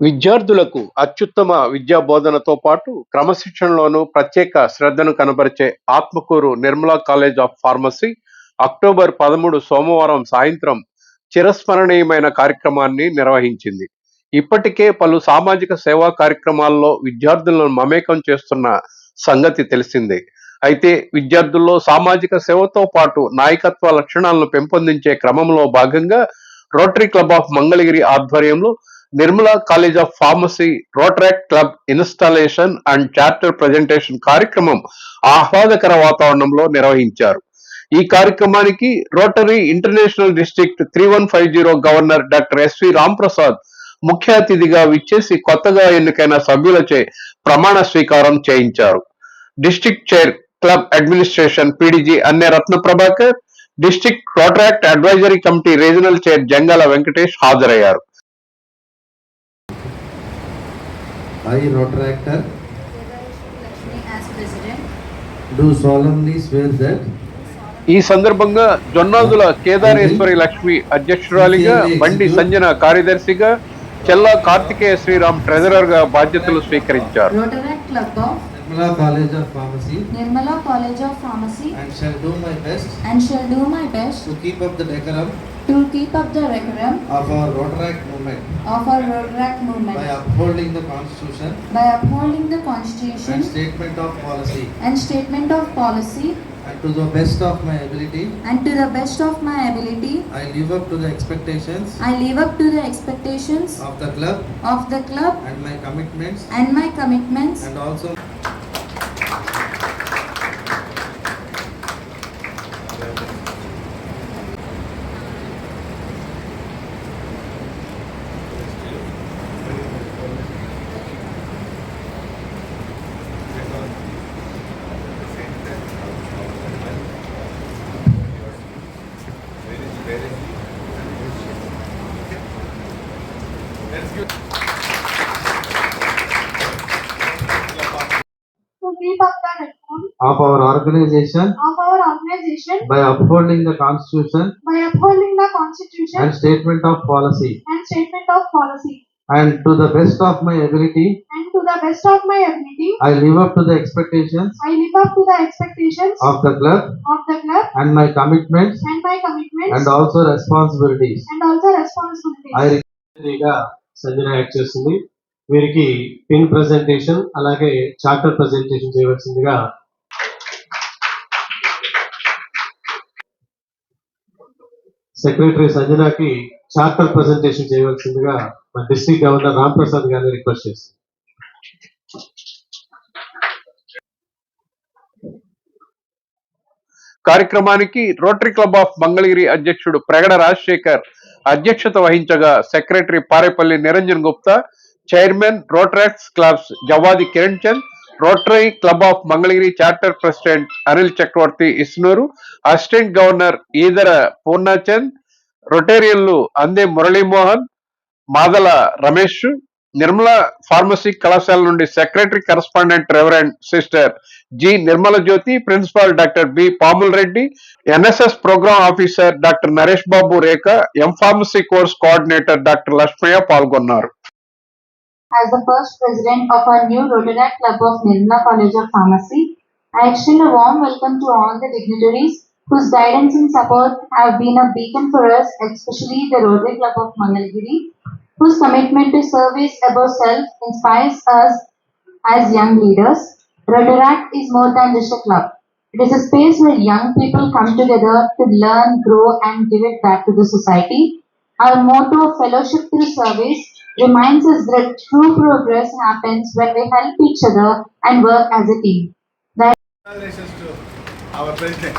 విద్యార్థులకు అత్యుత్తమ విద్యా బోధనతో పాటు క్రమశిక్షణలోనూ ప్రత్యేక శ్రద్ధను కనబరిచే Atmakur Nirmala college of pharmacy October పదమూడు సోమవారం సాయంత్రం చిరస్మరణీయమైన కార్యక్రమాన్ని నిర్వహించింది. ఇప్పటికే పలు సామాజిక సేవా కార్యక్రమాల్లో విద్యార్థులను మమేకం చేస్తున్న సంగతి తెలిసిందే. అయితే విద్యార్థుల్లో సామాజిక సేవతో పాటు నాయకత్వ లక్షణాలను పెంపొందించే క్రమంలో భాగంగా రోటరీ క్లబ్ ఆఫ్ మంగళగిరి ఆధ్వర్యంలో Nirmala college of pharmacy rotaract club installation and charter presentation కార్యక్రమం ఆహ్లాదకర వాతావరణంలో నిర్వహించారు. ఈ కార్యక్రమానికి rotary international district three one five zero governor doctor S V Ramprasad ముఖ్య అతిథిగా విచ్చేసి కొత్తగా ఎన్నికైన సభ్యులచే ప్రమాణ స్వీకారం చేయించారు. District chair club administration PDG Anne Ratna Prabhakar district rotaract advisory committee regional chair Jangala Venkatesh హాజరయ్యారు. I, Rotaractor, Lakshmi as president. do solemnly swear that ఈ సందర్భంగా జొన్నాదుల కేదారేశ్వరి లక్ష్మి అధ్యక్షురాలిగా బండి సంజన కార్యదర్శిగా చెల్లా కార్తికేయ శ్రీరామ్ ట్రెజరర్గా బాధ్యతలు స్వీకరించారు Nirmala College of Pharmacy Nirmala College of Pharmacy and shall do my best and shall do my best to keep up the decorum to keep up the decorum of our Rotaract movement. of our Rotaract by movement. Upholding the Constitution. By upholding the Constitution. And statement of policy. And statement of policy. And to the best of my ability. And to the best of my ability. I live up to the expectations. I live up to the expectations of the club. of the club and my commitments. and my commitments. And also our organization of our organization by upholding the Constitution by upholding the Constitution and statement of policy and statement of policy, and to the best of my ability and to the best of my ability, I live up to the expectations I live up to the expectations of the club of the club and my commitments and my commitments and also responsibilities. and also responsibilities. I గా Sanjana act చేస్తుంది వీరికి pin presentation అలాగే charter presentation చేయవలసిందిగా secretary సంజనాకి charter presentation చేయవలసిందిగా మన district governor Ram Prasad గారిని request చేస్తుంది కార్యక్రమానికి రోటరీ క్లబ్ ఆఫ్ మంగళగిరి అధ్యక్షుడు ప్రగడ రాజశేఖర్ అధ్యక్షత వహించగా secretary Parepalli Niranjan Gupta chairman rotaracts clubs Jawadi Kiran Chand rotary club of Mangalagiri charter president Anil Chakravarthi Isnuru assistant governor Edara Purnachand రొటేరియన్లు Ande Muralimohan Madala Ramesh Nirmala pharmacy కళాశాల నుండి secretary correspondent reverend sister G Nirmala Jyothi principal doctor B Pamul Reddy NSS programme officer doctor Naresh Babu Rekha M pharmacy course coordinator doctor Lakshmaiah పాల్గొన్నారు As the first president of our new Rotary Club of Nirmala College of Pharmacy, I extend a warm welcome to all the dignitaries whose guidance and support have been a beacon for us, especially the Rotary Club of Mangalgiri, whose commitment to service above self inspires us as young leaders. Rotaract is more than just a club. It is a space where young people come together to learn, grow, and give it back to the society. Our motto of fellowship through service reminds us that true progress happens when we help each other and work as a team. Congratulations to our president.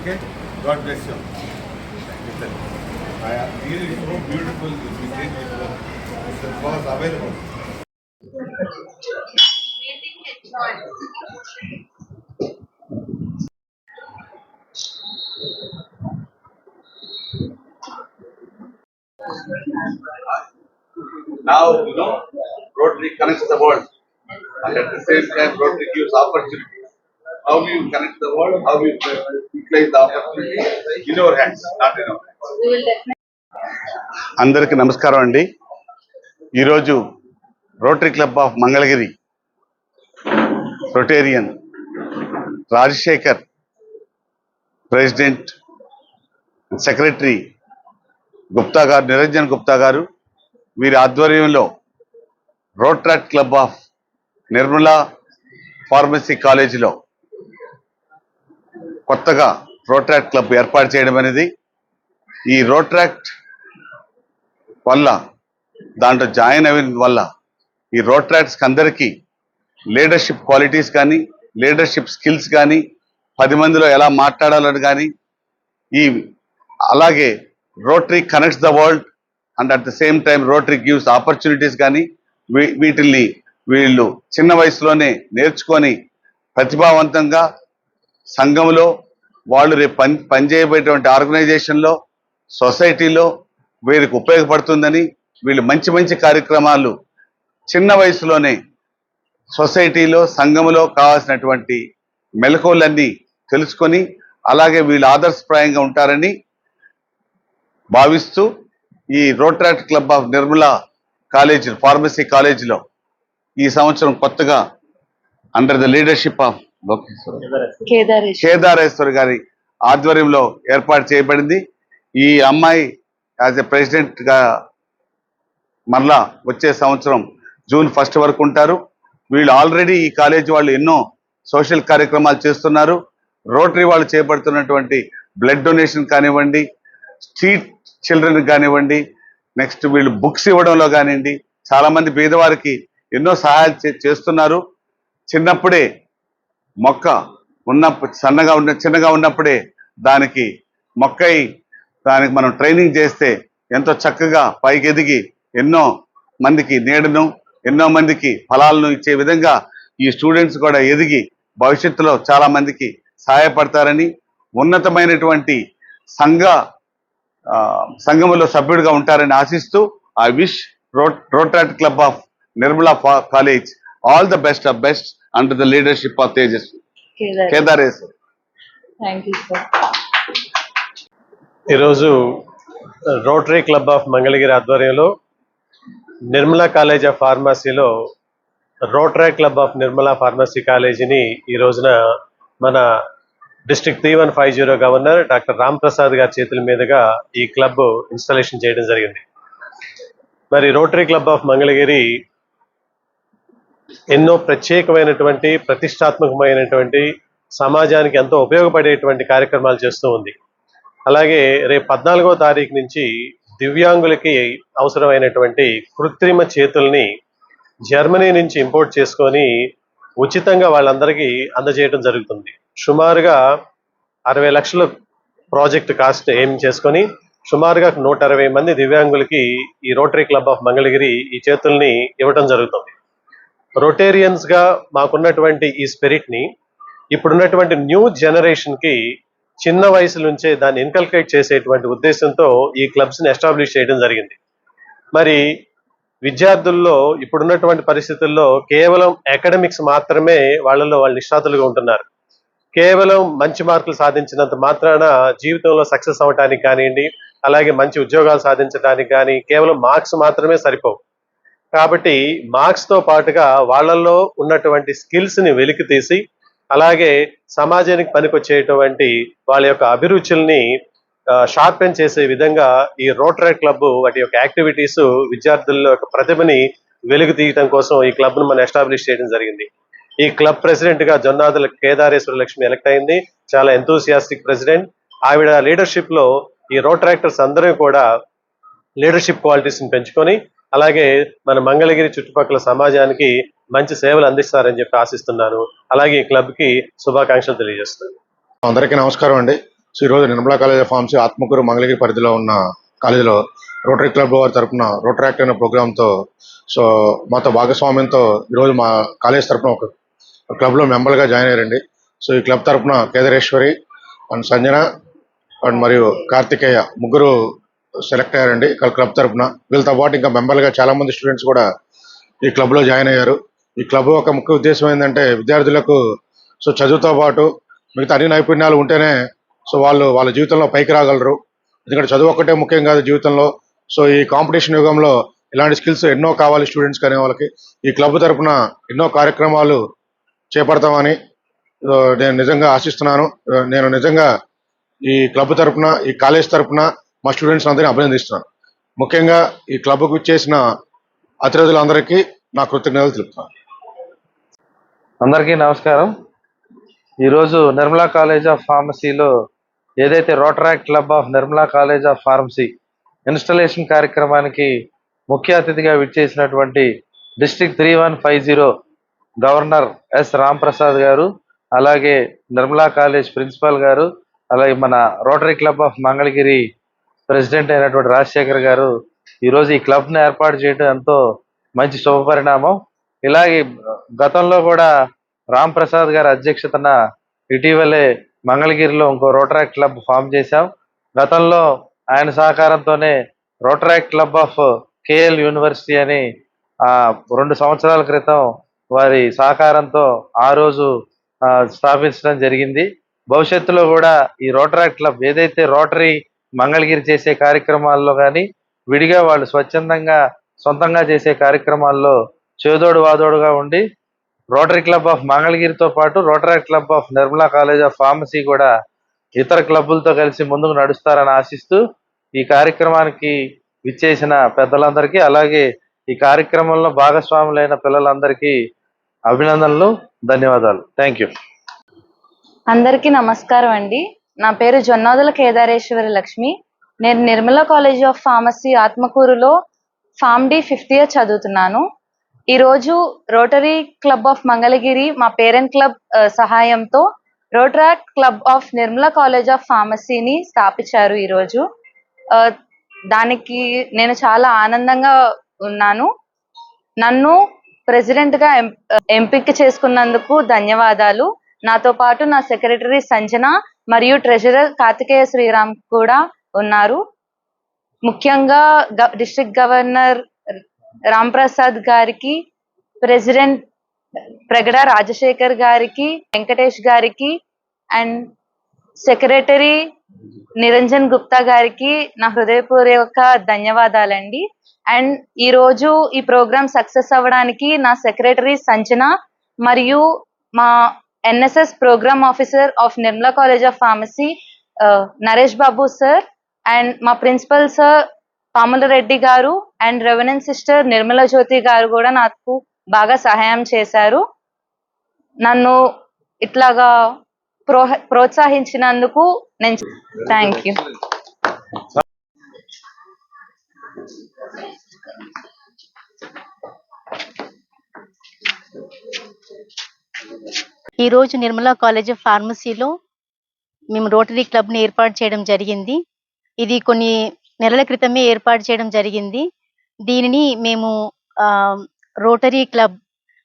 Okay, God bless you. Listen, I am really so beautiful this weekend. It was available. Now, you know, Rotary connects the world. And at the same time, Rotary gives opportunity. How you connect the world, how you utilize the opportunity in your hands, not in our hands. we will definitely అందరికీ నమస్కారం అండి ఈరోజు rotary club of Mangalagiri rotarian Rajasekhar president secretary Gupta గారు నిరంజన్ గుప్తా గారు వీరి ఆధ్వర్యంలో rotaract club of Nirmala pharmacy కాలేజీలో కొత్తగా రోట్రాక్ట్ క్లబ్ ఏర్పాటు చేయడం అనేది ఈ రోట్రాక్ట్ వల్ల దాంట్లో జాయిన్ అయిన వల్ల ఈ రోట్రాట్స్ అందరికీ లీడర్షిప్ క్వాలిటీస్ కానీ లీడర్షిప్ స్కిల్స్ కానీ పది మందిలో ఎలా మాట్లాడాలని కానీ ఈ అలాగే rotary connects the world and at the same time rotary gives opportunities కానీ వీ- వీటిల్ని వీళ్ళు చిన్న వయసులోనే నేర్చుకొని ప్రతిభావంతంగా సంఘంలో వాళ్ళు రేపు పని పనిచేయబోయేటువంటి ఆర్గనైజేషన్లో సొసైటీలో వీరికి ఉపయోగపడుతుందని వీళ్ళు మంచి మంచి కార్యక్రమాలు చిన్న వయసులోనే సొసైటీలో సంఘములో కావాల్సినటువంటి మెలకువలన్నీ తెలుసుకొని అలాగే వీళ్ళు ఆదర్శప్రాయంగా ఉంటారని భావిస్తూ ఈ rotaract club of Nirmala college pharmacy కాలేజీలో ఈ సంవత్సరం కొత్తగా under the leadership of Kedaresh Kedareshwar. గారి ఆధ్వర్యంలో ఏర్పాటు చేయబడింది. ఈ అమ్మాయి యాజ్ ఎ ప్రెసిడెంట్గా మరలా వచ్చే సంవత్సరం జూన్ ఫస్ట్ వరకు ఉంటారు. వీళ్ళు ఆల్రెడీ ఈ కాలేజ్ వాళ్ళు ఎన్నో సోషల్ కార్యక్రమాలు చేస్తున్నారు. రోటరీ వాళ్ళు చేపడుతున్నటువంటి బ్లడ్ డొనేషన్ కానివ్వండి స్ట్రీట్ చిల్డ్రన్ కానివ్వండి నెక్స్ట్ వీళ్ళు బుక్స్ ఇవ్వడంలో కానివ్వండి చాలామంది పేదవారికి ఎన్నో సహాయాలు చే- చేస్తున్నారు. చిన్నప్పుడే మొక్క ఉన్నప్పుడు సన్నగా ఉన్న చిన్నగా ఉన్నప్పుడే దానికి మొక్కై దానికి మనం ట్రైనింగ్ చేస్తే ఎంతో చక్కగా పైకి ఎదిగి ఎన్నో మందికి నీడను ఎన్నో మందికి ఫలాలను ఇచ్చే విధంగా ఈ స్టూడెంట్స్ కూడా ఎదిగి భవిష్యత్తులో చాలా మందికి సహాయపడతారని ఉన్నతమైనటువంటి సంఘ సంఘములో సభ్యుడిగా ఉంటారని ఆశిస్తూ I wish rotaract club of Nirmala college all the best of best under the leadership of Tejas sir. ఈరోజు రోటరీ క్లబ్ ఆఫ్ మంగళగిరి ఆధ్వర్యంలో Nirmala college of ఫార్మసీలో rotary club of Nirmala pharmacy కాలేజీని ఈ రోజున మన district three one five zero governor doctor Ram Prasad గారి చేతుల మీదుగా ఈ క్లబ్ ఇన్స్టాలేషన్ చేయడం జరిగింది. మరి రోటరీ క్లబ్ ఆఫ్ మంగళగిరి ఎన్నో ప్రత్యేకమైనటువంటి ప్రతిష్టాత్మకమైనటువంటి సమాజానికి ఎంతో ఉపయోగపడేటువంటి కార్యక్రమాలు చేస్తూ ఉంది. అలాగే రేపు పద్నాలుగో తారీఖు నుంచి దివ్యాంగులకి అవసరమైనటువంటి కృత్రిమ చేతుల్ని జర్మనీ నుంచి ఇంపోర్ట్ చేసుకొని ఉచితంగా వాళ్ళందరికీ అందజేయడం జరుగుతుంది. సుమారుగా అరవై లక్షల ప్రాజెక్ట్ కాస్ట్ ఏం చేసుకొని సుమారుగా నూట అరవై మంది దివ్యాంగులకి ఈ రోటరీ క్లబ్ ఆఫ్ మంగళగిరి ఈ చేతుల్ని ఇవ్వటం జరుగుతుంది. రొటేరియన్స్గా మాకున్నటువంటి ఈ స్పిరిట్ని ఇప్పుడున్నటువంటి న్యూ జనరేషన్కి చిన్న వయసు నుంచే దాన్ని ఇన్కల్కేట్ చేసేటువంటి ఉద్దేశంతో ఈ క్లబ్స్ని ఎస్టాబ్లిష్ చేయడం జరిగింది. మరి విద్యార్థుల్లో ఇప్పుడున్నటువంటి పరిస్థితుల్లో కేవలం అకాడమిక్స్ మాత్రమే వాళ్ళలో వాళ్ళు నిష్ణాతులుగా ఉంటున్నారు. కేవలం మంచి మార్కులు సాధించినంత మాత్రాన జీవితంలో సక్సెస్ అవ్వటానికి కానివ్వండి అలాగే మంచి ఉద్యోగాలు సాధించడానికి కానీ కేవలం మార్క్స్ మాత్రమే సరిపోవు. కాబట్టి మార్క్స్తో పాటుగా వాళ్ళల్లో ఉన్నటువంటి స్కిల్స్ని వెలికి తీసి అలాగే సమాజానికి పనికొచ్చేటువంటి వాళ్ళ యొక్క అభిరుచుల్ని షార్పెన్ చేసే విధంగా ఈ రోటరీ క్లబ్ వాటి యొక్క యాక్టివిటీస్ విద్యార్థుల్లో యొక్క ప్రతిభని వెలుగు తీయటం కోసం ఈ క్లబ్ను మనం ఎస్టాబ్లిష్ చేయడం జరిగింది. ఈ క్లబ్ ప్రెసిడెంట్గా జొన్నాదుల కేదారేశ్వర లక్ష్మి ఎలక్ట్ అయింది. చాలా ఎంతూసియాస్టిక్ ప్రెసిడెంట్. ఆవిడ లీడర్షిప్లో ఈ రోట్రాక్టర్స్ అందరూ కూడా లీడర్షిప్ క్వాలిటీస్ని పెంచుకొని అలాగే మన మంగళగిరి చుట్టుపక్కల సమాజానికి మంచి సేవలు అందిస్తారని చెప్పి ఆశిస్తున్నాను. అలాగే ఈ క్లబ్కి శుభాకాంక్షలు తెలియజేస్తున్నాను. అందరికీ నమస్కారం అండి. సో ఈరోజు Nirmala college of pharmacy Atmakur Mangalagiri పరిధిలో ఉన్న కాలేజీలో రోటరీ క్లబ్ వారి తరఫున రోటరాక్ట్ అనే ప్రోగ్రామ్తో సో మాతో భాగస్వామ్యంతో ఈరోజు మా కాలేజ్ తరపున ఒక క్లబ్లో మెంబర్గా జాయిన్ అయ్యారండి. సో ఈ క్లబ్ తరపున కేదారేశ్వరి అండ్ సంజన అండ్ మరియు కార్తికేయ ముగ్గురు సెలెక్ట్ అయ్యారండి క్లబ్ తరపున. వీళ్ళతో పాటు ఇంకా మెంబర్లుగా చాలా మంది స్టూడెంట్స్ కూడా ఈ క్లబ్లో జాయిన్ అయ్యారు. ఈ క్లబ్ ఒక ముఖ్య ఉద్దేశం ఏంటంటే విద్యార్థులకు సో చదువుతో పాటు మిగతా అన్ని నైపుణ్యాలు ఉంటేనే సో వాళ్ళు వాళ్ళ జీవితంలో పైకి రాగలరు. ఎందుకంటే చదువు ఒక్కటే ముఖ్యం కాదు జీవితంలో. సో ఈ కాంపిటీషన్ యుగంలో ఇలాంటి స్కిల్స్ ఎన్నో కావాలి స్టూడెంట్స్ కానీ వాళ్ళకి. ఈ క్లబ్ తరపున ఎన్నో కార్యక్రమాలు చేపడతామని నేను నిజంగా ఆశిస్తున్నాను. నేను నిజంగా ఈ క్లబ్ తరపున ఈ కాలేజ్ తరపున మా స్టూడెంట్స్ అందరినీ అభినందిస్తున్నాను. ముఖ్యంగా ఈ క్లబ్కు చేసిన అతిథులందరికీ నా కృతజ్ఞతలు తెలుపుతున్నాను. అందరికీ నమస్కారం. ఈరోజు నిర్మలా కాలేజ్ ఆఫ్ ఫార్మసీలో ఏదైతే rotaract club of Nirmala college of pharmacy installation కార్యక్రమానికి ముఖ్య అతిథిగా విచ్చేసినటువంటి district three one five zero governor S Ramprasad గారు అలాగే నిర్మలా కాలేజ్ ప్రిన్సిపాల్ గారు అలాగే మన rotary club of Mangalagiri president అయినటువంటి రాజశేఖర్ గారు ఈరోజు ఈ క్లబ్ను ఏర్పాటు చేయడం ఎంతో మంచి శుభపరిణామం. ఇలాగే గతంలో కూడా రామ్ ప్రసాద్ గారి అధ్యక్షతన ఇటీవలే మంగళగిరిలో ఇంకో రోటరాక్ క్లబ్ ఫామ్ చేశాం. గతంలో ఆయన సహకారంతోనే rotaract club of KL university అని రెండు సంవత్సరాల క్రితం వారి సహకారంతో ఆ రోజు స్థాపించడం జరిగింది. భవిష్యత్తులో కూడా ఈ రోటరాక్ట్ క్లబ్ ఏదైతే రోటరీ మంగళగిరి చేసే కార్యక్రమాల్లో కానీ విడిగా వాళ్ళు స్వచ్ఛందంగా సొంతంగా చేసే కార్యక్రమాల్లో చేదోడు వాదోడుగా ఉండి రోటరీ క్లబ్ ఆఫ్ మంగళగిరితో పాటు rotary club of Nirmala college of pharmacy కూడా ఇతర క్లబ్బులతో కలిసి ముందుకు నడుస్తారని ఆశిస్తూ ఈ కార్యక్రమానికి విచ్చేసిన పెద్దలందరికీ అలాగే ఈ కార్యక్రమంలో భాగస్వాములైన పిల్లలందరికీ అభినందనలు ధన్యవాదాలు. థ్యాంక్ యూ అందరికీ నమస్కారం అండి. నా పేరు జొన్నాదుల కేదారేశ్వరి లక్ష్మి. నేను నిర్మల కాలేజ్ ఆఫ్ ఫార్మసీ ఆత్మకూరులో ఫామ్ డి ఫిఫ్త్ ఇయర్ చదువుతున్నాను. ఈరోజు రోటరీ క్లబ్ ఆఫ్ మంగళగిరి మా పేరెంట్ క్లబ్ సహాయంతో rotaract club of Nirmala college of ఫార్మసీని స్థాపించారు ఈరోజు. దానికి నేను చాలా ఆనందంగా ఉన్నాను. నన్ను ప్రెసిడెంట్గా ఎం- ఎంపిక చేసుకున్నందుకు ధన్యవాదాలు. నాతో పాటు నా సెక్రటరీ సంజన మరియు ట్రెజరర్ కార్తికేయ శ్రీరామ్ కూడా ఉన్నారు. ముఖ్యంగా డిస్ట్రిక్ట్ గవర్నర్ రామ్ ప్రసాద్ గారికి ప్రెసిడెంట్ ప్రగడ రాజశేఖర్ గారికి వెంకటేష్ గారికి అండ్ సెక్రటరీ నిరంజన్ గుప్తా గారికి నా హృదయపూర్వక ధన్యవాదాలండి. అండ్ ఈ రోజు ఈ ప్రోగ్రామ్ సక్సెస్ అవ్వడానికి నా సెక్రటరీ సంజన మరియు మా NSS programme officer of Nirmala college of pharmacy Naresh Babu sir and మా ప్రిన్సిపల్ సార్ పాముల రెడ్డి గారు and reverend sister Nirmala Jyothi గారు కూడా నాకు బాగా సహాయం చేశారు. నన్ను ఇట్లాగా ప్రో ప్రోత్సహించినందుకు నేను థ్యాంక్ యూ. ఈరోజు నిర్మలా కాలేజ్ ఆఫ్ ఫార్మసీలో మేము రోటరీ క్లబ్ని ఏర్పాటు చేయడం జరిగింది. ఇది కొన్ని నెలల క్రితమే ఏర్పాటు చేయడం జరిగింది. దీనిని మేము రోటరీ క్లబ్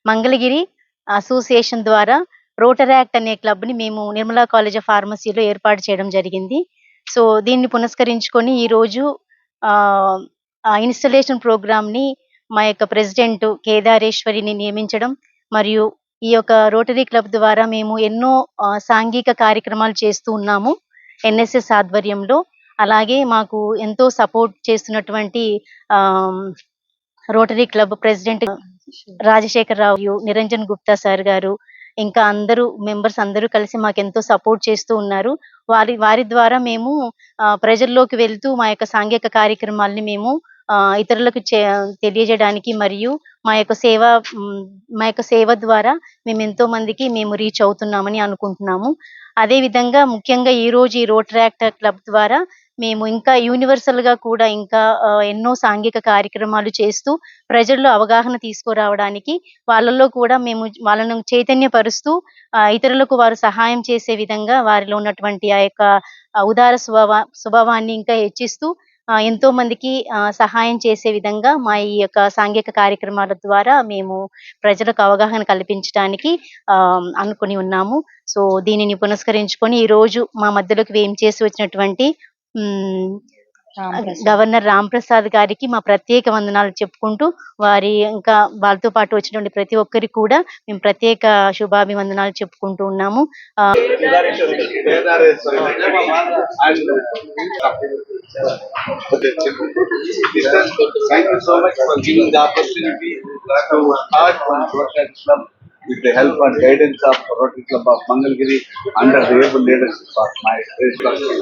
మంగళగిరి అసోసియేషన్ ద్వారా రోటరాక్ట్ అనే క్లబ్ని మేము నిర్మలా కాలేజ్ ఆఫ్ ఫార్మసీలో ఏర్పాటు చేయడం జరిగింది. సో దీన్ని పునస్కరించుకొని ఈరోజు ఇన్స్టలేషన్ ప్రోగ్రామ్ని మా యొక్క ప్రెసిడెంట్ కేదారేశ్వరిని నియమించడం మరియు ఈ యొక్క రోటరీ క్లబ్ ద్వారా మేము ఎన్నో ఆ, సాంఘిక కార్యక్రమాలు చేస్తూ ఉన్నాము ఎన్ఎస్ఎస్ ఆధ్వర్యంలో. అలాగే మాకు ఎంతో సపోర్ట్ చేస్తున్నటువంటి ఆమ్, rotary club president Rajasekhar Rao Niranjan Gupta sir గారు ఇంకా అందరూ మెంబర్స్ అందరూ కలిసి మాకు ఎంతో సపోర్ట్ చేస్తూ ఉన్నారు. వారి వారి ద్వారా మేము ప్రజల్లోకి వెళ్తూ మా యొక్క సాంఘిక కార్యక్రమాల్ని మేము ఆ, ఇతరులకు చే- తెలియజేయడానికి మరియు మా యొక్క సేవ మా యొక్క సేవ ద్వారా మేము ఎంతో మందికి మేము రీచ్ అవుతున్నామని అనుకుంటున్నాము. అదే విధంగా ముఖ్యంగా ఈ రోజు ఈ రోటరాక్ట్ క్లబ్ ద్వారా మేము ఇంకా యూనివర్సల్గా కూడా ఇంకా ఎన్నో సాంఘిక కార్యక్రమాలు చేస్తూ ప్రజల్లో అవగాహన తీసుకురావడానికి వాళ్ళల్లో కూడా మేము వాళ్ళను చైతన్యపరుస్తూ ఇతరులకు వారు సహాయం చేసే విధంగా వారిలో ఉన్నటువంటి ఆ యొక్క ఉదార స్వభావ స్వభావాన్ని ఇంకా హెచ్చిస్తూ ఎంతో మందికి సహాయం చేసే విధంగా మా ఈ యొక్క సాంఘిక కార్యక్రమాల ద్వారా మేము ప్రజలకు అవగాహన కల్పించడానికి ఆ, అనుకుని ఉన్నాము. సో దీనిని పునస్కరించుకొని ఈ రోజు మా మధ్యలోకి వేం చేసి వచ్చినటువంటి గవర్నర్ రామ్ ప్రసాద్ గారికి మా ప్రత్యేక వందనాలు చెప్పుకుంటూ వారి ఇంకా వాళ్ళతో పాటు వచ్చినటువంటి ప్రతి ఒక్కరికి కూడా మేము ప్రత్యేక శుభాభివందనాలు చెప్పుకుంటూ ఉన్నాము. with the help and guidance of Rotary Club of Mangalgiri under the able leadership of my great trustee.